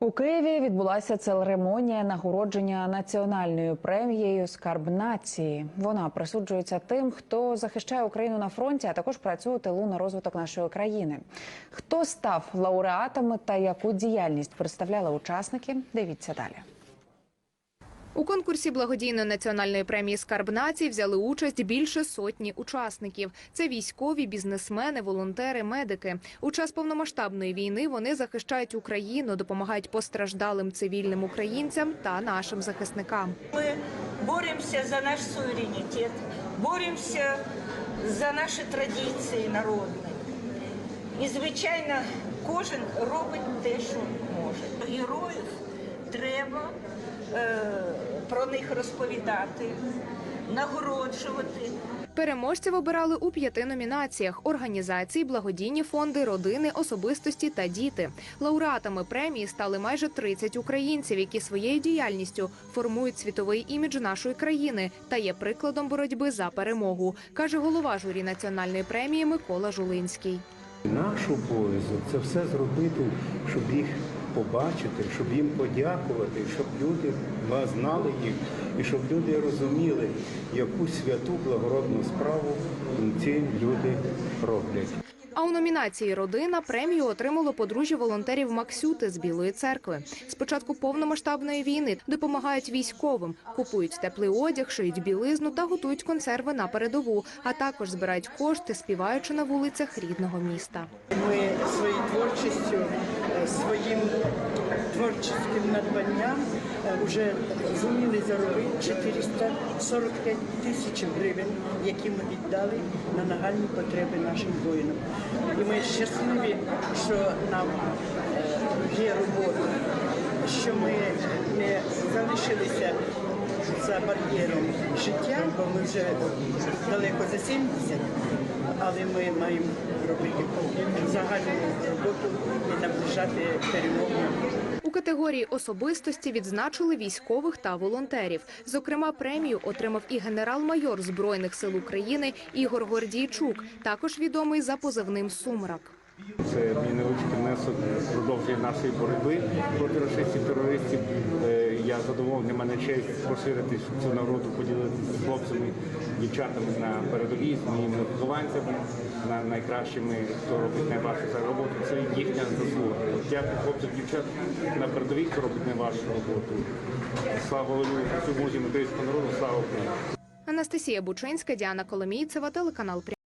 У Києві відбулася церемонія нагородження національною премією Скарб нації. Вона присуджується тим, хто захищає Україну на фронті, а також працює у тилу на розвиток нашої країни. Хто став лауреатами та яку діяльність представляли учасники? Дивіться далі. У конкурсі благодійної національної премії Скарб нації взяли участь більше сотні учасників. Це військові, бізнесмени, волонтери, медики. У час повномасштабної війни вони захищають Україну, допомагають постраждалим цивільним українцям та нашим захисникам. Мы боремся за наш суверенитет, боремся за наші традиції народні. І, звичайно, кожен робить те, що може. Героїв треба е, них розповідати, нагороджувати. Переможців обирали у п'яти номінаціях: організації, благодійні фонди, родини, особистості та діти. Лауреатами премії стали майже 30 українців, які своєю діяльністю формують світовий імідж нашої країни та є прикладом боротьби за перемогу, каже голова журі національної премії Микола Жулинський. Наш обов'язок це все зробити, щоб їх побачити, щоб їм подякувати, щоб люди знали їх і щоб люди розуміли, яку святу благородну справу ці люди роблять. А у номінації Родина премію отримало подружжя волонтерів Максюти з Білої церкви. З початку повномасштабної війни допомагають військовим, купують теплий одяг, шиють білизну та готують консерви на передову, а також збирають кошти, співаючи на вулицях рідного міста. Ми своєю творчістю, своїм творчим надбанням е, вже зуміли заробити 445 тисяч гривень, які ми віддали на нагальні потреби нашим воїнам. І ми щасливі, що нам е, є робота, що ми не залишилися за бар'єром життя, бо ми вже далеко за 70, але ми маємо робити загальну роботу і наближати перемогу. У категорії особистості відзначили військових та волонтерів. Зокрема, премію отримав і генерал-майор збройних сил України Ігор Гордійчук, також відомий за позивним Сумрак. Це мій невеличкий внесок продовження нашої боротьби проти російських терористів. Е, Я задоволений, мене честь поширити цю нагороду, поділитися з хлопцями, дівчатами на передовій, з моїми вихованцями, на найкращими, хто робить найважчу роботу. Це їхня заслуга. Дякую хлопцям, дівчат на передовій, хто робить найважчу роботу. Слава волю всьому українському народу, слава Україні! Анастасія Бучинська, Діана Коломійцева, телеканал.